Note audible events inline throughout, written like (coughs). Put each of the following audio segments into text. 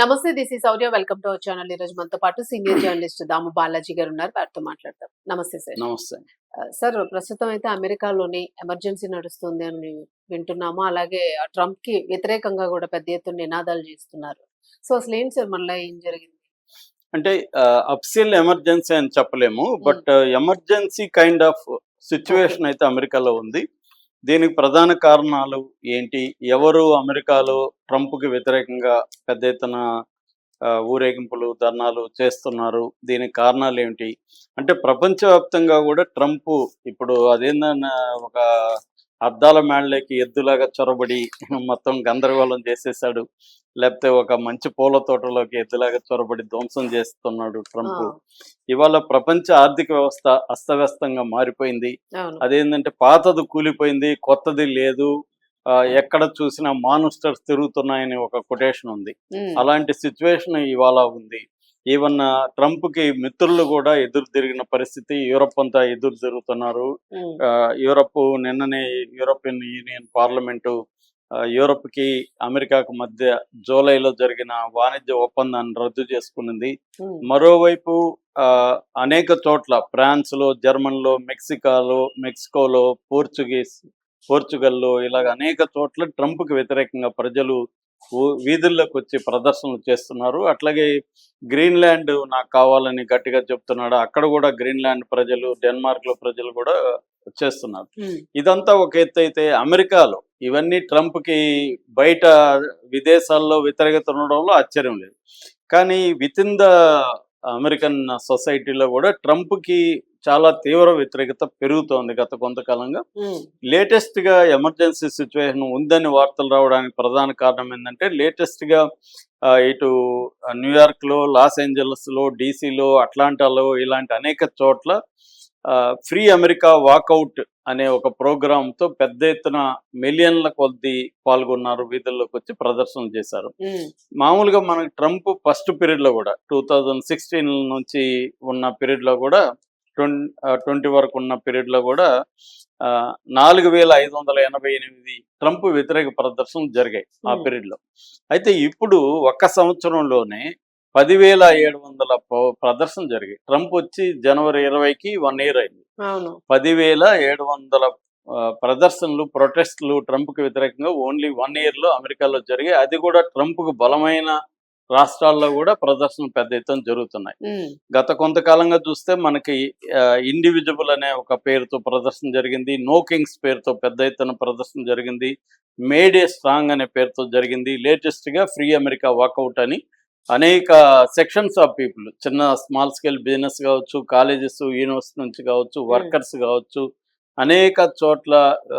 నమస్తే దిస్ ఈ Saurya. Welcome to our channel ఈ రోజు మనతో పాటు సీనియర్ (coughs) జర్నలిస్ట్ దాము బాలాజీ గారు ఉన్నారు. వారితో మాట్లాడతాం నమస్తే సార్. నమస్తే. సార్ ప్రస్తుతం అయితే అమెరికాలోని ఎమర్జెన్సీ నడుస్తుంది అని వింటున్నాము. అలాగే ట్రంప్కి వ్యతిరేకంగా కూడా పెద్ద ఎత్తున నినాదాలు చేస్తున్నారు. సో అసలు ఏంటి సార్? మళ్ళీ ఏం జరిగింది? అంటే అఫిషియల్ ఎమర్జెన్సీ అని చెప్పలేము. But emergency kind of situation అయితే అమెరికాలో ఉంది. దీనికి ప్రధాన కారణాలు ఏంటి? ఎవరు అమెరికాలో ట్రంప్కి వ్యతిరేకంగా పెద్ద ఎత్తున ఊరేగింపులు ధర్నాలు చేస్తున్నారు? దీనికి కారణాలు ఏమిటి అంటే ప్రపంచవ్యాప్తంగా కూడా ట్రంప్ ఇప్పుడు అదేందన్న ఒక అద్దాల మేళ్ళకి ఎద్దులాగా చొరబడి మొత్తం గందరగోళం చేసేసాడు. లేకపోతే ఒక మంచి పూల తోటలోకి ఎద్దులాగా చొరబడి ధ్వంసం చేస్తున్నాడు ట్రంప్. ఇవాళ ప్రపంచ ఆర్థిక వ్యవస్థ అస్తవ్యస్తంగా మారిపోయింది. అదేంటంటే పాతది కూలిపోయింది కొత్తది లేదు. ఎక్కడ చూసినా మానుస్టర్స్ తిరుగుతున్నాయని ఒక కొటేషన్ ఉంది. అలాంటి సిచ్యువేషన్ ఇవాళ ఉంది. ఈవెన్ ట్రంప్కి మిత్రులు కూడా ఎదురు తిరిగిన పరిస్థితి యూరప్ అంతా ఎదురు తిరుగుతున్నారు ఉమ్, ఆ, యూరప్ నిన్ననే యూరోపియన్ యూనియన్ పార్లమెంటు యూరప్కి అమెరికాకు మధ్య జూలైలో జరిగిన వాణిజ్య ఒప్పందాన్ని రద్దు చేసుకున్నది ఉమ్, మరోవైపు ఆ, అనేక చోట్ల ఫ్రాన్స్లో జర్మన్లో మెక్సికోలో మెక్సికోలో పోర్చుగీస్ పోర్చుగల్లో ఇలాగ అనేక చోట్ల ట్రంప్కి వ్యతిరేకంగా ప్రజలు వీధుల్లోకి వచ్చి ప్రదర్శనలు చేస్తున్నారు. అట్లాగే గ్రీన్లాండ్ నాకు కావాలని గట్టిగా చెప్తున్నాడు. అక్కడ కూడా గ్రీన్లాండ్ ప్రజలు డెన్మార్క్లో ప్రజలు కూడా చేస్తున్నారు. ఉమ్, ఇదంతా ఒక ఎత్తు అయితే అమెరికాలో. ఇవన్నీ ట్రంప్కి బయట విదేశాల్లో వ్యతిరేకత ఉండడంలో ఆశ్చర్యం లేదు. కానీ విత్ ఇన్ ద అమెరికన్ సొసైటీలో కూడా ట్రంప్కి చాలా తీవ్ర వ్యతిరేకత పెరుగుతోంది గత కొంతకాలంగా. లేటెస్ట్గా ఎమర్జెన్సీ సిచ్యువేషన్ ఉందని వార్తలు రావడానికి ప్రధాన కారణం ఏంటంటే లేటెస్ట్గా ఇటు న్యూయార్క్లో లాస్ ఏంజలస్లో డీసీలో అట్లాంటాలో ఇలాంటి అనేక చోట్ల ఫ్రీ అమెరికా వాకౌట్ అనే ఒక ప్రోగ్రామ్తో పెద్ద ఎత్తున మిలియన్ల కొద్ది పాల్గొన్నారు వీధుల్లోకి వచ్చి ప్రదర్శనలు చేశారు. మామూలుగా మనకి ట్రంప్ ఫస్ట్ పీరియడ్లో కూడా టూ థౌజండ్ సిక్స్టీన్ నుంచి ఉన్న పీరియడ్లో కూడా ట్వంటీ వరకు ఉన్న పీరియడ్లో కూడా నాలుగు వేల ఐదు వందల ఎనభై ఎనిమిది ట్రంప్ వ్యతిరేక ప్రదర్శనలు జరిగాయి ఆ. పీరియడ్లో అయితే ఇప్పుడు ఒక్క సంవత్సరంలోనే పదివేల ఏడు వందల ప- ప్రదర్శనలు జరిగాయి. ట్రంప్ వచ్చి జనవరి ఇరవైకి వన్ ఇయర్ అయింది. పదివేల ఏడు వందల ప్రదర్శనలు ప్రొటెస్ట్లు ట్రంప్కు వ్యతిరేకంగా ఓన్లీ వన్ ఇయర్లో అమెరికాలో జరిగాయి. అది కూడా ట్రంప్కు బలమైన రాష్ట్రాల్లో కూడా ప్రదర్శనలు పెద్ద ఎత్తున జరుగుతున్నాయి. గత కొంతకాలంగా చూస్తే మనకి ఇండివిజువల్ అనే ఒక పేరుతో ప్రదర్శన జరిగింది నో కింగ్స్ పేరుతో పెద్ద ఎత్తున ప్రదర్శన జరిగింది మేడే స్ట్రాంగ్ అనే పేరుతో జరిగింది లేటెస్ట్గా ఫ్రీ అమెరికా వాకౌట్ అని అనేక సెక్షన్స్ ఆఫ్ పీపుల్ చిన్న స్మాల్ స్కేల్ బిజినెస్ కావచ్చు కాలేజెస్ యూనివర్సిటీ నుంచి కావచ్చు వర్కర్స్ కావచ్చు అనేక చోట్ల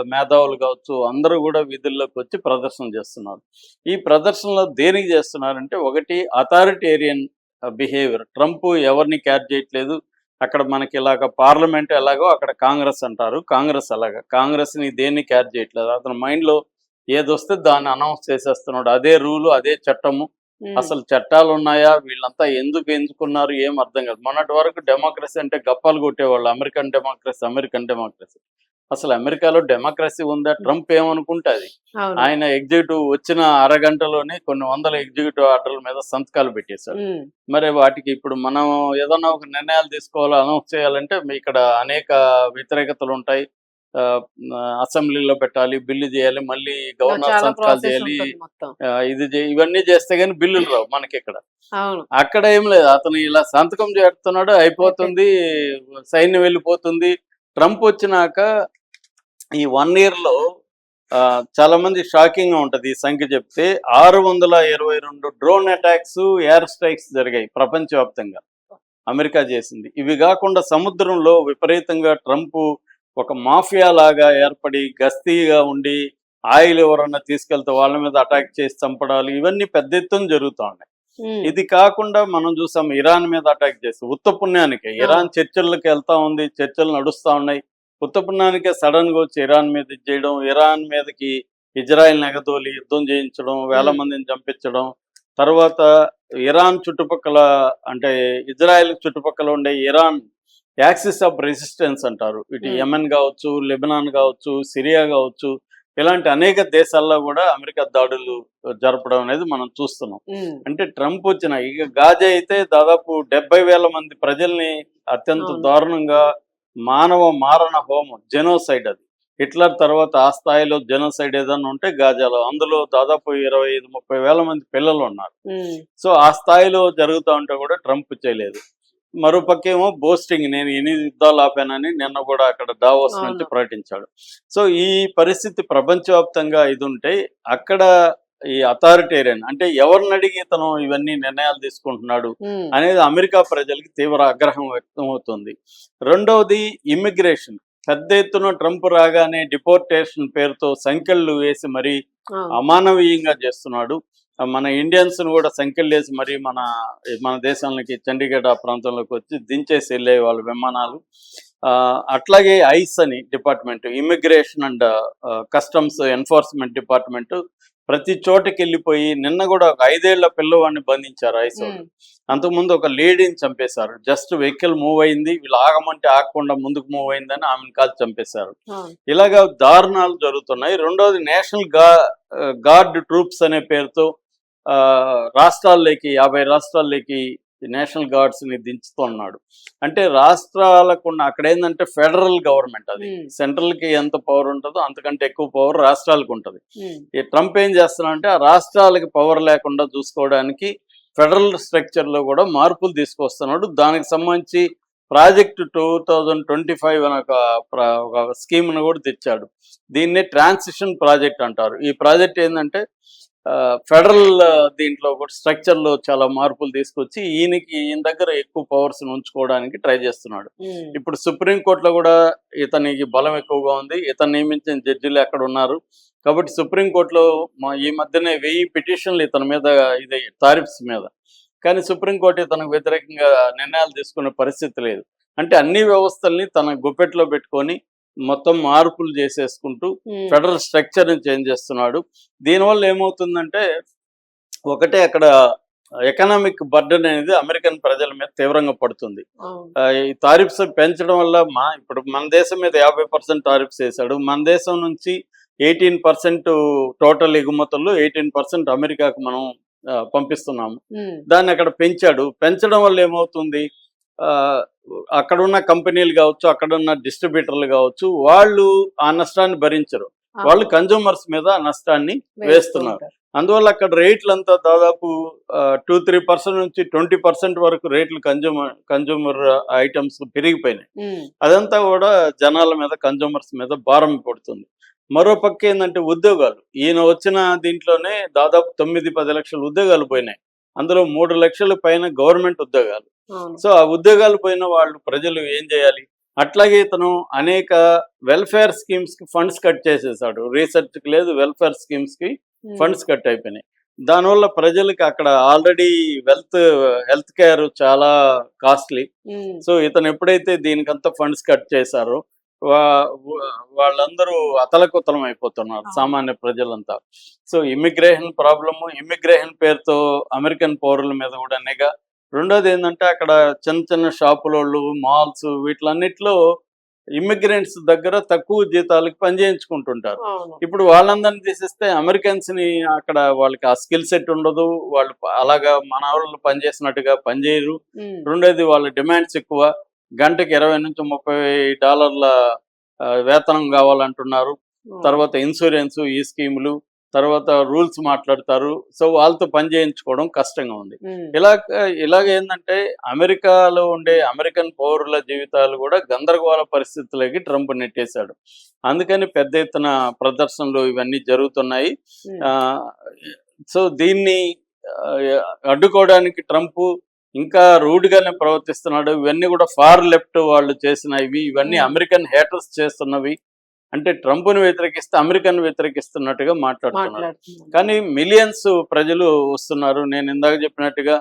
మేధావులు కావచ్చు అందరూ కూడా వీధుల్లోకి వచ్చి ప్రదర్శన చేస్తున్నారు. ఈ ప్రదర్శనలో దేనికి చేస్తున్నారంటే ఒకటి అథారిటేరియన్ బిహేవియర్. ట్రంప్ ఎవరిని క్యాచ్ చేయట్లేదు. అక్కడ మనకి ఇలాగ పార్లమెంట్ ఎలాగో అక్కడ కాంగ్రెస్ అంటారు. కాంగ్రెస్ అలాగా. కాంగ్రెస్ని దేన్ని క్యాచ్ చేయట్లేదు? అతని మైండ్లో ఏదొస్తే దాన్ని అనౌన్స్ చేసేస్తున్నాడు. అదే రూలు అదే చట్టము. అసలు చట్టాలు ఉన్నాయా వీళ్ళంతా ఎందుకు ఎంచుకున్నారు? ఏం అర్థం కాదు. మొన్నటి వరకు డెమోక్రసీ అంటే గప్పాలు కొట్టేవాళ్ళు. American democracy American democracy. అసలు అమెరికాలో డెమోక్రసీ ఉందా? ట్రంప్ ఏమనుకుంటుంది అవును. ఆయన ఎగ్జిక్యూటివ్ వచ్చిన అరగంటలోనే కొన్ని వందల ఎగ్జిక్యూటివ్ ఆర్డర్ల మీద సంతకాలు పెట్టేశాడు. ఉమ్, మరి వాటికి ఇప్పుడు మనం ఏదన్నా ఒక నిర్ణయాలు తీసుకోవాలి? అనౌన్స్ చేయాలంటే ఇక్కడ అనేక వ్యతిరేకతలు ఉంటాయి. అసెంబ్లీలో పెట్టాలి బిల్లు చేయాలి మళ్ళీ గవర్నర్ సంతకాలు చేయాలి ఇది ఇవన్నీ చేస్తే గానీ బిల్లులు రావు మనకి ఇక్కడ అక్కడ ఏం లేదు అతను ఇలా సంతకం చేస్తున్నాడు అయిపోతుంది సైన్యం వెళ్ళిపోతుంది. ట్రంప్ వచ్చినాక ఈ వన్ ఇయర్లో ఆ, చాలా మంది షాకింగ్గా ఉంటది ఈ సంఖ్య చెప్తే ఆరు వందల ఇరవై రెండు డ్రోన్ అటాక్స్ ఎయిర్ స్ట్రైక్స్ జరిగాయి ప్రపంచవ్యాప్తంగా. అమెరికా చేసింది. ఇవి కాకుండా సముద్రంలో విపరీతంగా ట్రంప్ ఒక మాఫియా లాగా ఏర్పడి గస్తీగా ఉండి ఆయిల్ ఎవరన్నా తీసుకెళ్తే వాళ్ళ మీద అటాక్ చేసి చంపడాలు ఇవన్నీ పెద్ద ఎత్తున జరుగుతూ ఉన్నాయి ఇది కాకుండా మనం చూసాం ఇరాన్ మీద అటాక్ చేసి ఉత్త పుణ్యానికి ఇరాన్ చర్చలకు వెళ్తా ఉంది చర్చలు నడుస్తా ఉన్నాయి. ఉత్త పుణ్యానికే సడన్గా వచ్చి ఇరాన్ మీద ఇది చేయడం ఇరాన్ మీదకి ఇజ్రాయెల్ నెగదోలి యుద్ధం చేయించడం వేల. మందిని చంపించడం తర్వాత ఇరాన్ చుట్టుపక్కల అంటే ఇజ్రాయెల్ చుట్టుపక్కల ఉండే ఇరాన్ యాక్సిస్ ఆఫ్ రెసిస్టెన్స్ అంటారు. ఇటు Hmm. యెమెన్ కావచ్చు లెబనాన్ కావచ్చు సిరియా కావచ్చు ఇలాంటి అనేక దేశాల్లో కూడా అమెరికా దాడులు జరపడం అనేది మనం చూస్తున్నాం. ఉమ్, అంటే ట్రంప్ వచ్చిన ఇక గాజా అయితే దాదాపు డెబ్బై వేల మంది ప్రజల్ని అత్యంత. దారుణంగా మానవ మారణ హోమం జెనోసైడ్ అది. హిట్లర్ తర్వాత ఆ స్థాయిలో జెనోసైడ్ ఏదైనా ఉంటే గాజాలో అందులో దాదాపు ఇరవై ఐదు ముప్పై వేల మంది పిల్లలు ఉన్నారు. ఉమ్, సో ఆ స్థాయిలో జరుగుతూ ఉంటే కూడా ట్రంప్ చేయలేదు. మరోపక్కేమో బోస్టింగ్ నేను ఎన్ని యుద్ధాలు ఆపానని నిన్న కూడా అక్కడ దావోస్ నుంచి. ప్రకటించాడు. సో ఈ పరిస్థితి ప్రపంచవ్యాప్తంగా ఇది ఉంటే అక్కడ ఈ అథారిటేరియన్ అంటే ఎవరిని అడిగి ఇతను ఇవన్నీ నిర్ణయాలు తీసుకుంటున్నాడు అనేది అమెరికా ప్రజలకి తీవ్ర ఆగ్రహం వ్యక్తం అవుతుంది రెండవది ఇమ్మిగ్రేషన్. పెద్ద ఎత్తున ట్రంప్ రాగానే డిపోర్టేషన్ పేరుతో సంఖ్యలు వేసి మరీ. అమానవీయంగా చేస్తున్నాడు. మన ఇండియన్స్ను కూడా వేసి మరి మన మన దేశంలోకి చండీగఢ్ ఆ ప్రాంతంలోకి వచ్చి దించేసి వెళ్ళే వాళ్ళ విమానాలు. అట్లాగే ఐస్ అని department immigration and customs enforcement department ప్రతి చోటకి వెళ్ళిపోయి నిన్న కూడా ఒక ఐదేళ్ళ పిల్లవాడిని బంధించారు ఐస్ అంతకుముందు ఒక లేడీని చంపేశారు. జస్ట్ వెహికల్ మూవ్ అయింది వీళ్ళు ఆగమంటే ఆగకుండా ముందుకు మూవ్ అయిందని ఆమెను కాదు చంపేశారు. ఇలాగా దారుణాలు జరుగుతున్నాయి. రెండోది నేషనల్ గార్డ్ ట్రూప్స్ అనే పేరుతో రాష్ట్రాల్లోకి యాభై రాష్ట్రాల్లోకి నేషనల్ గార్డ్స్ని దించుతున్నాడు. అంటే రాష్ట్రాలకు ఉన్న అక్కడ ఏంటంటే ఫెడరల్ గవర్నమెంట్ అది. ఉమ్, సెంట్రల్కి ఎంత పవర్ ఉంటుందో అంతకంటే ఎక్కువ పవర్ రాష్ట్రాలకు ఉంటుంది. ఈ ట్రంప్ ఏం చేస్తున్నాడంటే ఆ రాష్ట్రాలకి పవర్ లేకుండా చూసుకోవడానికి ఫెడరల్ స్ట్రక్చర్లో కూడా మార్పులు తీసుకొస్తున్నాడు. దానికి సంబంధించి project two thousand twenty five అనే ఒక ఒక స్కీమ్ను కూడా తెచ్చాడు. దీన్నే ట్రాన్సిషన్ ప్రాజెక్ట్ అంటారు. ఈ ప్రాజెక్ట్ ఏంటంటే ఫెడరల్ దీంట్లో కూడా స్ట్రక్చర్లో చాలా మార్పులు తీసుకొచ్చి ఈయనకి ఈయన దగ్గర ఎక్కువ పవర్స్ ఉంచుకోవడానికి ట్రై చేస్తున్నాడు. ఇప్పుడు సుప్రీం కోర్టులో కూడా ఇతనికి బలం ఎక్కువగా ఉంది. ఇతను నియమించిన జడ్జిలు ఎక్కడ ఉన్నారు? కాబట్టి సుప్రీం కోర్టులో మా ఈ మధ్యనే వెయ్యి పిటిషన్లు ఇతని మీద ఇది టారిఫ్స్ మీద. కానీ సుప్రీం కోర్టు ఇతనికి వ్యతిరేకంగా నిర్ణయాలు తీసుకునే పరిస్థితి లేదు. అంటే అన్ని వ్యవస్థల్ని తన గుప్పెట్లో పెట్టుకొని మొత్తం మార్పులు చేసేసుకుంటూ ఫెడరల్ స్ట్రక్చర్ని చేంజ్ చేస్తున్నాడు. దీనివల్ల ఏమవుతుందంటే ఒకటే అక్కడ ఎకనామిక్ బర్డెన్ అనేది అమెరికన్ ప్రజల మీద తీవ్రంగా పడుతుంది. ఈ టారిఫ్స్ పెంచడం వల్ల మా ఇప్పుడు మన దేశం మీద యాభై పర్సెంట్ టారిఫ్స్ వేశాడు. మన దేశం నుంచి ఎయిటీన్ పర్సెంట్ టోటల్ ఎగుమతుల్లో ఎయిటీన్ పర్సెంట్ అమెరికాకు మనం పంపిస్తున్నాము. దాన్ని అక్కడ పెంచాడు. పెంచడం వల్ల ఏమవుతుంది? అక్కడున్న కంపెనీలు కావచ్చు అక్కడున్న డిస్ట్రిబ్యూటర్లు కావచ్చు వాళ్ళు ఆ నష్టాన్ని భరించరు. వాళ్ళు కన్జ్యూమర్స్ మీద ఆ నష్టాన్ని వేస్తూ వేస్తున్నారు. అందువల్ల అక్కడ రేట్లంతా దాదాపు టూ త్రీ పర్సెంట్ నుంచి ట్వంటీ పర్సెంట్ వరకు రేట్లు కన్జ్యూమర్ కన్జ్యూమర్ ఐటమ్స్ పెరిగిపోయినాయి. అదంతా కూడా జనాల మీద కన్జ్యూమర్స్ మీద భారం పడుతుంది. మరో పక్క ఏంటంటే ఉద్యోగాలు. ఈయన వచ్చిన దీంట్లోనే దాదాపు తొమ్మిది పది లక్షల ఉద్యోగాలు పోయినాయి. అందులో మూడు లక్షల పైన గవర్నమెంట్ ఉద్యోగాలు. సో ఆ ఉద్యోగాలు పోయిన వాళ్ళు ప్రజలు ఏం చేయాలి? అట్లాగే ఇతను అనేక వెల్ఫేర్ స్కీమ్స్కి ఫండ్స్ కట్ చేసేసాడు. రీసెర్చ్కి లేదు వెల్ఫేర్ స్కీమ్స్కి ఫండ్స్ కట్ అయిపోయినాయి. దానివల్ల ప్రజలకి అక్కడ ఆల్రెడీ వెల్త్ హెల్త్ కేర్ చాలా కాస్ట్లీ. సో ఇతను ఎప్పుడైతే దీనికంతా ఫండ్స్ కట్ చేశారో వాళ్ళందరూ అతలకుతలం అయిపోతున్నారు. సామాన్య ప్రజలంతా. సో ఇమిగ్రేషన్ ప్రాబ్లము ఇమిగ్రేషన్ పేరుతో అమెరికన్ పౌరుల మీద కూడా నిఘా. రెండోది ఏంటంటే అక్కడ చిన్న చిన్న షాపులోళ్ళు మాల్స్ వీటిలన్నిట్లో ఇమిగ్రెంట్స్ దగ్గర తక్కువ జీతాలకు పనిచేయించుకుంటుంటారు. ఇప్పుడు వాళ్ళందరినీ తీసేస్తే అమెరికన్స్ని అక్కడ వాళ్ళకి ఆ స్కిల్ సెట్ ఉండదు వాళ్ళు అలాగా మన వాళ్ళు పనిచేసినట్టుగా పనిచేయరు రెండోది వాళ్ళ డిమాండ్స్ ఎక్కువ. గంటకి ఇరవై నుంచి ముప్పై డాలర్ల వేతనం కావాలంటున్నారు. తర్వాత ఇన్సూరెన్స్ ఈ స్కీములు తర్వాత రూల్స్ మాట్లాడతారు. సో వాళ్ళతో పని చేయించుకోవడం కష్టంగా ఉంది. ఇలా ఇలాగ ఏంటంటే అమెరికాలో ఉండే అమెరికన్ పౌరుల జీవితాలు కూడా గందరగోళ పరిస్థితులకి ట్రంప్ నెట్టేశాడు. అందుకని పెద్ద ఎత్తున ప్రదర్శనలు ఇవన్నీ జరుగుతున్నాయి. సో దీన్ని అడ్డుకోవడానికి ట్రంప్ ఇంకా రూడ్ గానే ప్రవర్తిస్తున్నాడు. ఇవన్నీ కూడా ఫార్ లెఫ్ట్ వాళ్ళు చేసినవి. ఇవన్నీ. అమెరికన్ హేటర్స్ చేస్తున్నవి. అంటే ట్రంప్ను వ్యతిరేకిస్తే అమెరికన్ వ్యతిరేకిస్తున్నట్టుగా మాట్లాడుతున్నారు. కానీ మిలియన్స్ ప్రజలు వస్తున్నారు. నేను ఇందాక చెప్పినట్టుగా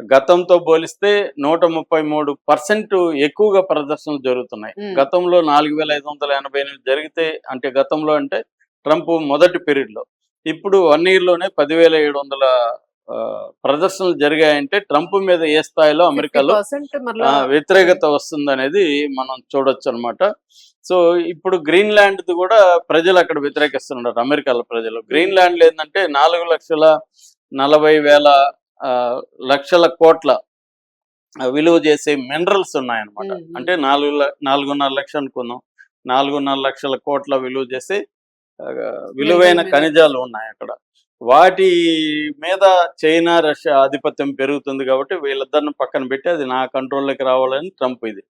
గతంతో పోలిస్తే నూట ముప్పై మూడు పర్సెంట్ ఎక్కువగా ప్రదర్శనలు జరుగుతున్నాయి. గతంలో నాలుగు వేల ఐదు వందల ఎనభై ఎనిమిది జరిగితే అంటే గతంలో అంటే ట్రంప్ మొదటి పీరియడ్లో ఇప్పుడు వన్ ఇయర్లోనే పదివేల ఏడు వందల ప్రదర్శనలు జరిగాయంటే ట్రంప్ మీద ఏ స్థాయిలో అమెరికాలో వ్యతిరేకత వస్తుందనేది మనం చూడొచ్చు అనమాట సో ఇప్పుడు గ్రీన్లాండ్ కూడా ప్రజలు అక్కడ వ్యతిరేకిస్తున్నారు అమెరికాలో ప్రజలు. గ్రీన్లాండ్ ఏంటంటే నాలుగు లక్షల నలభై వేల లక్షల కోట్ల విలువ చేసే మినరల్స్ ఉన్నాయన్నమాట. అంటే నాలుగు ల- నాలుగున్నర లక్షలు అనుకుందాం. నాలుగున్నర లక్షల కోట్ల విలువ చేసే విలువైన. ఖనిజాలు ఉన్నాయి అక్కడ. వాటి మీద చైనా రష్యా ఆధిపత్యం పెరుగుతుంది కాబట్టి వీళ్ళిద్దరిని పక్కన పెట్టి అది నా కంట్రోల్లోకి రావాలని ట్రంప్ ఇది.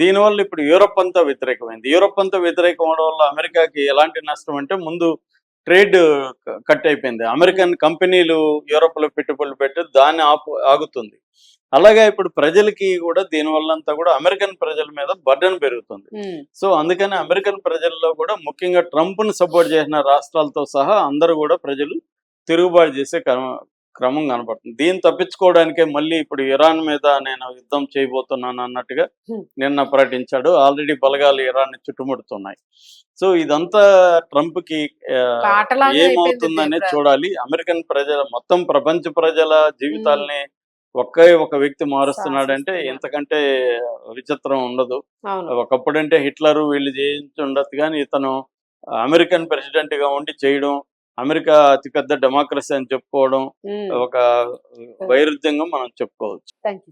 దీనివల్ల ఇప్పుడు యూరోప్ అంతా వ్యతిరేకమైంది. యూరోప్ అంతా వ్యతిరేకం అవడం వల్ల అమెరికాకి ఎలాంటి నష్టం అంటే ముందు ట్రేడ్ కట్ అయిపోయింది. అమెరికన్ కంపెనీలు యూరోప్లో పెట్టుబడులు పెట్టి దాన్ని ఆపు ఆగుతుంది. అలాగే ఇప్పుడు ప్రజలకి కూడా దీనివల్ల అంతా కూడా అమెరికన్ ప్రజల మీద బర్డన్ పెరుగుతుంది. సో అందుకని అమెరికన్ ప్రజల్లో కూడా ముఖ్యంగా ట్రంప్ను సపోర్ట్ చేసిన రాష్ట్రాలతో సహా అందరూ కూడా ప్రజలు తిరుగుబాటు చేసే క్రమ- క్రమం కనపడుతుంది. దీన్ని తప్పించుకోవడానికే మళ్ళీ ఇప్పుడు ఇరాన్ మీద నేను యుద్ధం చేయబోతున్నాను అన్నట్టుగా. నిన్న ప్రకటించాడు. ఆల్రెడీ బలగాలు ఇరాన్ని చుట్టుముడుతున్నాయి. సో ఇదంతా ట్రంప్కి అయిపోయింది చూడాలి. అమెరికన్ ప్రజల మొత్తం ప్రపంచ ప్రజల జీవితాల్ని ఒకే ఒక వ్యక్తి మారుస్తున్నాడంటే. ఇంతకంటే విచిత్రం ఉండదు. ఒకప్పుడంటే హిట్లర్ వీళ్ళు చేయించి ఉండదు కానీ ఇతను అమెరికన్ ప్రెసిడెంట్గా ఉండి చేయడం అమెరికా అతిపెద్ద డెమోక్రసీ అని చెప్పుకోవడం ఒక వైరుధ్యంగా మనం చెప్పుకోవచ్చు. థ్యాంక్